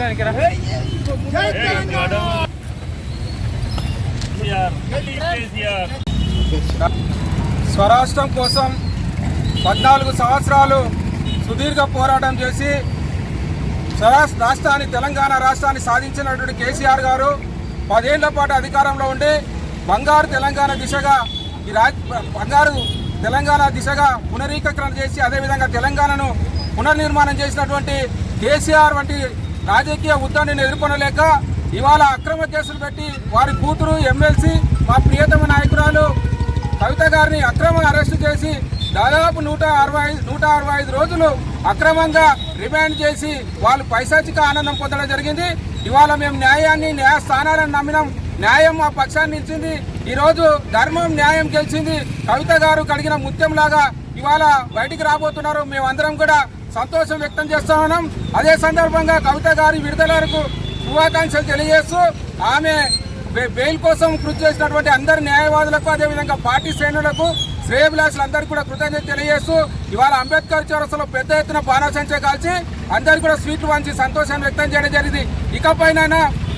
పక్షానికి రా. స్వరాష్ట్రం కోసం పద్నాలుగు సంవత్సరాలు సుదీర్ఘ పోరాటం చేసి స్వరాష్ రాష్ట్రాన్ని తెలంగాణ రాష్ట్రాన్ని సాధించినటువంటి కేసీఆర్ గారు పదేళ్ళ పాటు అధికారంలో ఉండి బంగారు తెలంగాణ దిశగా ఈ రాజ్ బంగారు తెలంగాణ దిశగా పునరీకరణ చేసి అదేవిధంగా తెలంగాణను పునర్నిర్మాణం చేసినటువంటి కేసీఆర్ వంటి రాజకీయ ఉద్దాన్ని ఎదుర్కొనలేక ఇవాళ అక్రమ కేసులు పెట్టి వారి కూతురు ఎమ్మెల్సీ మా ప్రియతమ నాయకురాలు కవిత గారిని అక్రమ అరెస్టు చేసి దాదాపు నూట అరవై నూట అరవై ఐదు రోజులు అక్రమంగా రిమాండ్ చేసి వాళ్ళు పైశాచిక ఆనందం పొందడం జరిగింది. ఇవాళ మేము న్యాయాన్ని న్యాయస్థానాలను నమ్మినాం. న్యాయం మా పక్షాన్ని ఇచ్చింది ఈరోజు ధర్మం న్యాయం గెలిచింది. కవిత గారు కడిగిన ముత్యంలాగా ఇవాళ బయటికి రాబోతున్నారు. మేమందరం కూడా సంతోషం వ్యక్తం చేస్తా ఉన్నాం. అదే సందర్భంగా కవిత గారి విడుదలకు శుభాకాంక్షలు తెలియజేస్తూ ఆమె బెయిల్ కోసం కృషి చేసినటువంటి అందరి న్యాయవాదులకు అదేవిధంగా పార్టీ శ్రేణులకు శ్రేయభిలాషులందరికీ కూడా కృతజ్ఞత తెలియజేస్తూ ఇవాళ అంబేద్కర్ చౌరస్తలో పెద్ద ఎత్తున బాణాసంచే కాల్చి అందరికీ కూడా స్వీట్లు వంచి సంతోషాన్ని వ్యక్తం చేయడం జరిగింది. ఇకపైన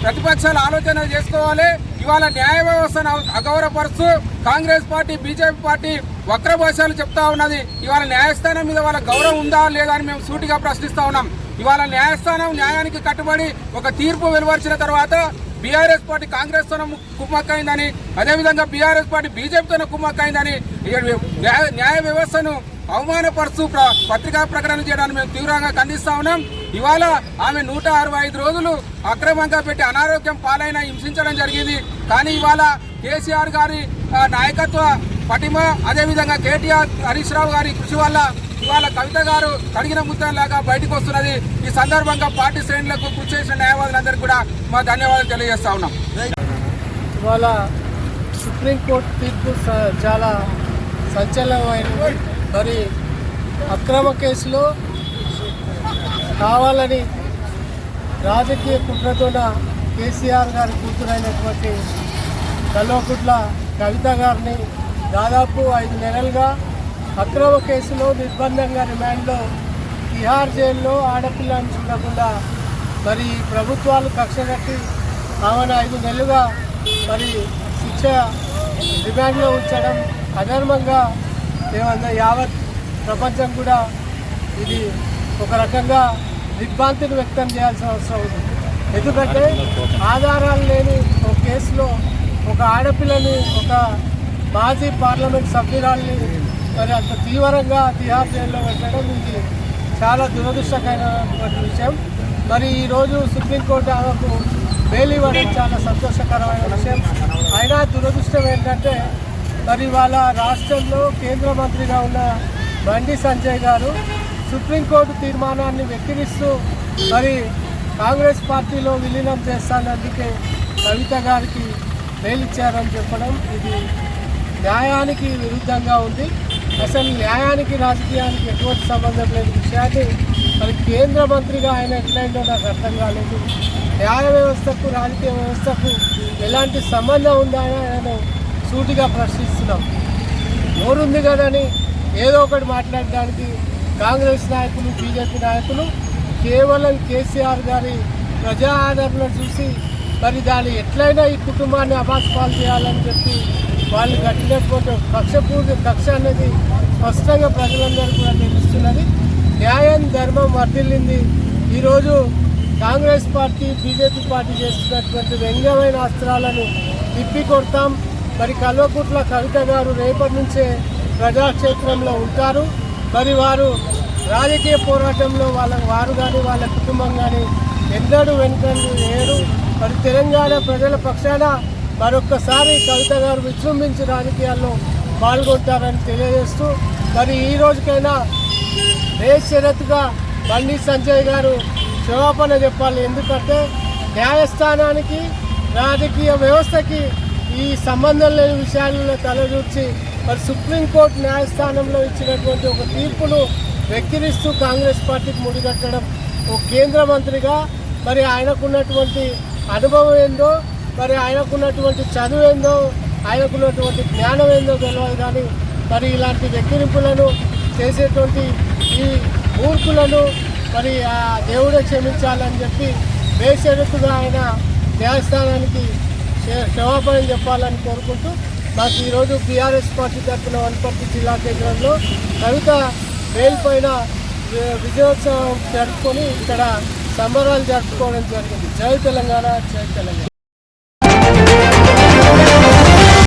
ప్రతిపక్షాలు ఆలోచన చేసుకోవాలి. ఇవాళ న్యాయ వ్యవస్థను అగౌరవపరుస్తూ కాంగ్రెస్ పార్టీ బీజేపీ పార్టీ వక్ర భాషలు చెప్తా ఉన్నది. ఇవాళ న్యాయస్థానం మీద వాళ్ళ గౌరవం ఉందా లేదా అని మేము సూటిగా ప్రశ్నిస్తా ఉన్నాం. ఇవాళ న్యాయస్థానం న్యాయానికి కట్టుబడి ఒక తీర్పు వెలువరిచిన తర్వాత బీఆర్ఎస్ పార్టీ కాంగ్రెస్తో కుమ్మక్కైందని అదేవిధంగా బీఆర్ఎస్ పార్టీ బీజేపీతో కుమ్మక్కైందని న్యాయ న్యాయ వ్యవస్థను అవమానపరుస్తూ ప్ర- పత్రికా ప్రకటన చేయడానికి మేము తీవ్రంగా ఖండిస్తా ఉన్నాం. ఇవాళ ఆమె నూట అరవై ఐదు రోజులు అక్రమంగా పెట్టి అనారోగ్యం పాలైన హింసించడం జరిగింది. కానీ ఇవాళ కేసీఆర్ గారి నాయకత్వ పటిమ అదేవిధంగా కేటీఆర్ హరీష్ రావు గారి కృషి వల్ల ఇవాళ కవిత గారు కడిగిన ముద్దంలాగా బయటకు వస్తున్నది. ఈ సందర్భంగా పార్టీ శ్రేణులకు కృషి చేసిన న్యాయవాదులందరికీ కూడా మా ధన్యవాదాలు తెలియజేస్తా ఉన్నాం. ఇవాళ సుప్రీంకోర్టు తీర్పు చాలా సంచలనమైనది. మరి అక్రమ కేసులో కావాలని రాజకీయ కుట్రతోన కేసీఆర్ గారి కూతురైనటువంటి కల్వకుట్ల కవిత గారిని దాదాపు ఐదు నెలలుగా అక్రమ కేసులో నిర్బంధంగా రిమాండ్లో తిహార్ జైల్లో ఆడపిల్లని చూడకుండా మరి ప్రభుత్వాలు కక్ష కట్టి ఆమెను ఐదు నెలలుగా మరి శిక్ష రిమాండ్లో ఉంచడం అధర్మంగా ఏమన్నా యావత్ ప్రపంచం కూడా ఇది ఒక రకంగా దిగ్భ్రాంతిని వ్యక్తం చేయాల్సిన అవసరం ఉంది. ఎందుకంటే ఆధారాలు లేని ఒక కేసులో ఒక ఆడపిల్లని ఒక మాజీ పార్లమెంట్ సభ్యురాల్ని మరి అంత తీవ్రంగా తిహార్ జైల్లో పెట్టడం ఇది చాలా దురదృష్టకరమైనటువంటి విషయం. మరి ఈరోజు సుప్రీంకోర్టు ఆమెకు బెయిల్ ఇవ్వడం చాలా సంతోషకరమైన విషయం. అయినా దురదృష్టం ఏంటంటే మరి వాళ్ళ రాష్ట్రంలో కేంద్ర మంత్రిగా ఉన్న బండి సంజయ్ గారు సుప్రీంకోర్టు తీర్మానాన్ని వెక్కిరిస్తూ మరి కాంగ్రెస్ పార్టీలో విలీనం చేస్తానందుకే కవిత గారికి బెయిల్ ఇచ్చారని చెప్పడం ఇది న్యాయానికి విరుద్ధంగా ఉంది. అసలు న్యాయానికి రాజకీయానికి ఎటువంటి సంబంధం లేని విషయాన్ని మరి కేంద్ర మంత్రిగా ఆయన ఎట్లయిందో నాకు అర్థం కాలేదు. న్యాయ వ్యవస్థకు రాజకీయ వ్యవస్థకు ఎలాంటి సంబంధం ఉందా నేను సూటిగా ప్రశ్నిస్తున్నాం. నోరుంది కదని ఏదో ఒకటి మాట్లాడడానికి కాంగ్రెస్ నాయకులు బీజేపీ నాయకులు కేవలం కేసీఆర్ గారి ప్రజా ఆదరణ చూసి మరి దాన్ని ఎట్లయినా ఈ కుటుంబాన్ని అభాస్పాలు చేయాలని చెప్పి వాళ్ళు కట్టినటువంటి కక్షపూర్తి కక్ష అనేది స్పష్టంగా ప్రజలందరూ కూడా తెలుస్తున్నది. న్యాయం ధర్మం వర్ధిల్లింది. ఈరోజు కాంగ్రెస్ పార్టీ బీజేపీ పార్టీ చేస్తున్నటువంటి వ్యంగ్యమైన అస్త్రాలను తిప్పి కొడతాం. మరి కల్వకుట్ల కవిత గారు రేపటి నుంచే ప్రజాక్షేత్రంలో ఉంటారు. మరి వారు రాజకీయ పోరాటంలో వాళ్ళ వారు కానీ వాళ్ళ కుటుంబం కానీ ఎన్నడూ వెనుకండి లేరు మరి తెలంగాణ ప్రజల పక్షాన మరొక్కసారి కవిత గారు విజృంభించి రాజకీయాల్లో పాల్గొంటారని తెలియజేస్తూ మరి ఈ రోజుకైనా బేషరతుగా బండి సంజయ్ గారు క్షమాపణ చెప్పాలి? ఎందుకంటే న్యాయస్థానానికి రాజకీయ వ్యవస్థకి ఈ సంబంధం లేని విషయాలలో తలదూర్చి మరి సుప్రీంకోర్టు న్యాయస్థానంలో ఇచ్చినటువంటి ఒక తీర్పును వెక్కిరిస్తూ కాంగ్రెస్ పార్టీకి ముడిగట్టడం ఒక కేంద్ర మంత్రిగా మరి ఆయనకున్నటువంటి అనుభవం ఏందో మరి ఆయనకున్నటువంటి చదువు ఏందో ఆయనకున్నటువంటి జ్ఞానం ఏందో తెలియదు కానీ మరి ఇలాంటి వెక్కిరింపులను చేసేటువంటి ఈ మూర్ఖులను మరి ఆ దేవుడే క్షమించాలని చెప్పి బేషరతుగా ఆయన న్యాయస్థానానికి క్షమాపణ చెప్పాలని కోరుకుంటూ నాకు ఈరోజు బీఆర్ఎస్ పార్టీ తరఫున వనపర్తి జిల్లా కేంద్రంలో కవిత బెయిల్ పైన విజయోత్సవం జరుపుకొని ఇక్కడ సంబరాలు జరుపుకోవడం జరిగింది. జై తెలంగాణ జై తెలంగాణ.